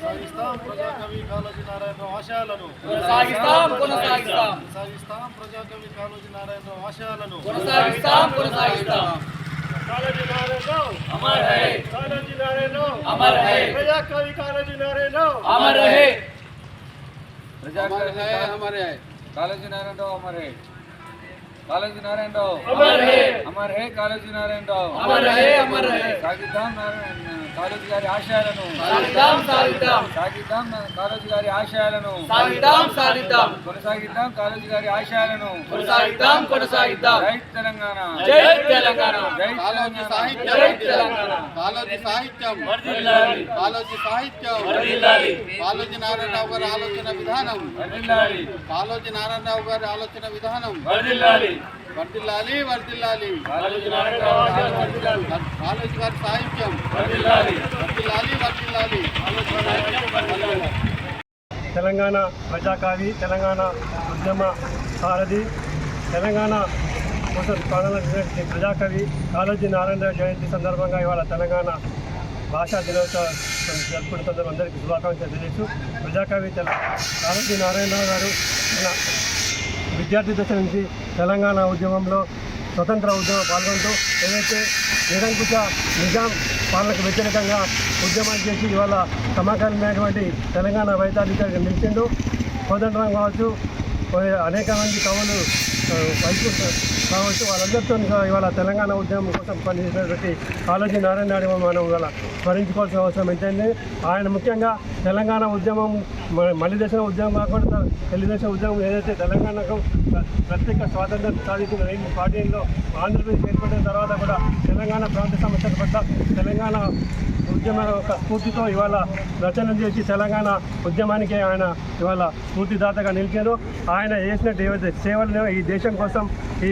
కొనసాగిస్తాం ప్రజాకవి కాళోజీ నారాయణరావు ఆశయాలను కొనసాగిస్తాం కొనసాగిస్తాం కొనసాగిస్తాం ప్రజాకవి కాళోజీ నారాయణరావు ఆశయాలను కొనసాగిస్తాం కొనసాగిస్తాం కాళోజీ నారాయణరావు అమర్ రహే కాళోజీ నారాయణరావు అమర్ రహే ప్రజాకవి కాళోజీ నారాయణరావు అమర్ రహే ప్రజాకవి రహే అమర్ రహే కాళోజీ నారాయణరావు అమర్ రహే కాళోజీ నారాయణరావు అమర్ రహే అమర్ రహే కాళోజీ నారాయణరావు అమర్ రహే అమర్ రహే సాగిద్దాం నారాయణ కాలేజీ గారి ఆశయాలను సాగిద్దాం సాగిద్దాం. సాగిద్దాం కాలేజీ గారి ఆశయాలను సాగిద్దాం సాగిద్దాం. కొనసాగిద్దాం కాలేజీ గారి ఆశయాలను కొనసాగిద్దాం కొనసాగిద్దాం. జై తెలంగాణ. జై తెలంగాణ. జై తెలంగాణ. సాహిత్యం. జై తెలంగాణ. కాలోజీ సాహిత్యం. వర్ధిల్లాలి. కాలోజీ సాహిత్యం. వర్ధిల్లాలి. కాలోజీ నారాయణరావు గారి ఆలోచన విధానం. వర్ధిల్లాలి. కాలోజీ నారాయణరావు గారి ఆలోచన విధానం. వర్ధిల్లాలి. వర్దిల్లాలి వర్దిల్లాలి. ఆశయాలు వర్ధిల్లాలి. కాలోజీ గారి సాహిత్యం. వర్ధిల్లాలి వర్దిల్లాలి వర్దిల్లాలి. తెలంగాణ ప్రజాకావి తెలంగాణ ఉద్యమ సారథి తెలంగాణ కోసం ప్రాణాలైనటువంటి ప్రజాకవి కాళోజీ నారాయణరావు జయంతి సందర్భంగా ఇవాళ తెలంగాణ భాషా దినోత్సవం జరుపుకున్న సందర్భం అందరికీ శుభాకాంక్షలు తెలియజేస్తూ ప్రజాకవి తెల కాళోజీ నారాయణరావు గారు మన విద్యార్థి దశ నుంచి తెలంగాణ ఉద్యమంలో స్వతంత్ర ఉద్యమం పాల్గొంటూ ఏదైతే నిరంకుశ నిజాం పాలనకు వ్యతిరేకంగా ఉద్యమాలు చేసి ఇవాళ సమాకాలమైనటువంటి తెలంగాణ వైతాధికారిగా నిలిచిండు. కోదండరాం కావచ్చు అనేక మంది కవులు వైపు కాబట్టి వాళ్ళందరితో ఇవాళ తెలంగాణ ఉద్యమం కోసం పనిచేసినటువంటి కాళోజీ నారాయణ నాయుడు మనం ఇవాళ స్మరించుకోవాల్సిన అవసరం ఎంతైంది? ఆయన ముఖ్యంగా తెలంగాణ ఉద్యమం మళ్ళీ దేశం ఉద్యమం కాకుండా తెలుగుదేశం ఉద్యమం ఏదైతే తెలంగాణకు ప్రత్యేక స్వాతంత్రం సాధించిన రెండు పార్టీల్లో ఆంధ్రప్రదేశ్ ఏర్పడిన తర్వాత కూడా తెలంగాణ ప్రాంత సమస్యల పట్ల తెలంగాణ ఉద్యమ యొక్క స్ఫూర్తితో ఇవాళ రచన చేసి తెలంగాణ ఉద్యమానికి ఆయన ఇవాళ స్ఫూర్తిదాతగా నిలిచారు. ఆయన చేసినట్టు ఏవైతే సేవలు ఈ దేశం కోసం ఈ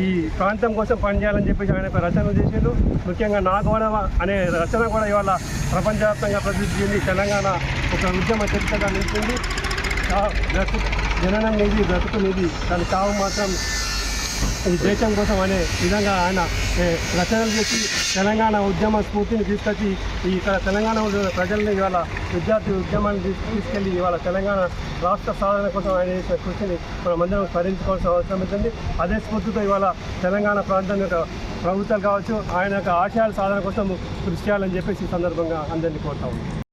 ఈ ప్రాంతం కోసం పనిచేయాలని చెప్పేసి ఆయన రచనలు రచన చేశారు ముఖ్యంగా నా గౌరవ అనే రచన కూడా ఇవాళ ప్రపంచవ్యాప్తంగా ప్రసిద్ధి చెంది తెలంగాణ ఒక ఉద్యమ చరిత్రగా నిలిచింది. చా- జననం నిధి బ్రతుకు నిధి దాని చావు మాత్రం ఈ దేశం కోసం అనే విధంగా ఆయన రచనలు చేసి తెలంగాణ ఉద్యమ స్ఫూర్తిని తీసుకొచ్చి ఈ ఇక్కడ తెలంగాణ ప్రజల్ని ఇవాళ విద్యార్థి ఉద్యమాన్ని తీసు- తీసుకెళ్ళి ఇవాళ తెలంగాణ రాష్ట్ర సాధన కోసం ఆయన చేసిన కృషిని మనమందరం స్మరించుకోవాల్సిన అవసరం ఉంటుంది. అదే స్ఫూర్తితో ఇవాళ తెలంగాణ ప్రాంతం యొక్క ప్రభుత్వాలు కావచ్చు ఆయన యొక్క ఆశయాల సాధన కోసం కృషి చేయాలని చెప్పేసి ఈ సందర్భంగా అందరినీ కోరుతా ఉన్నాం.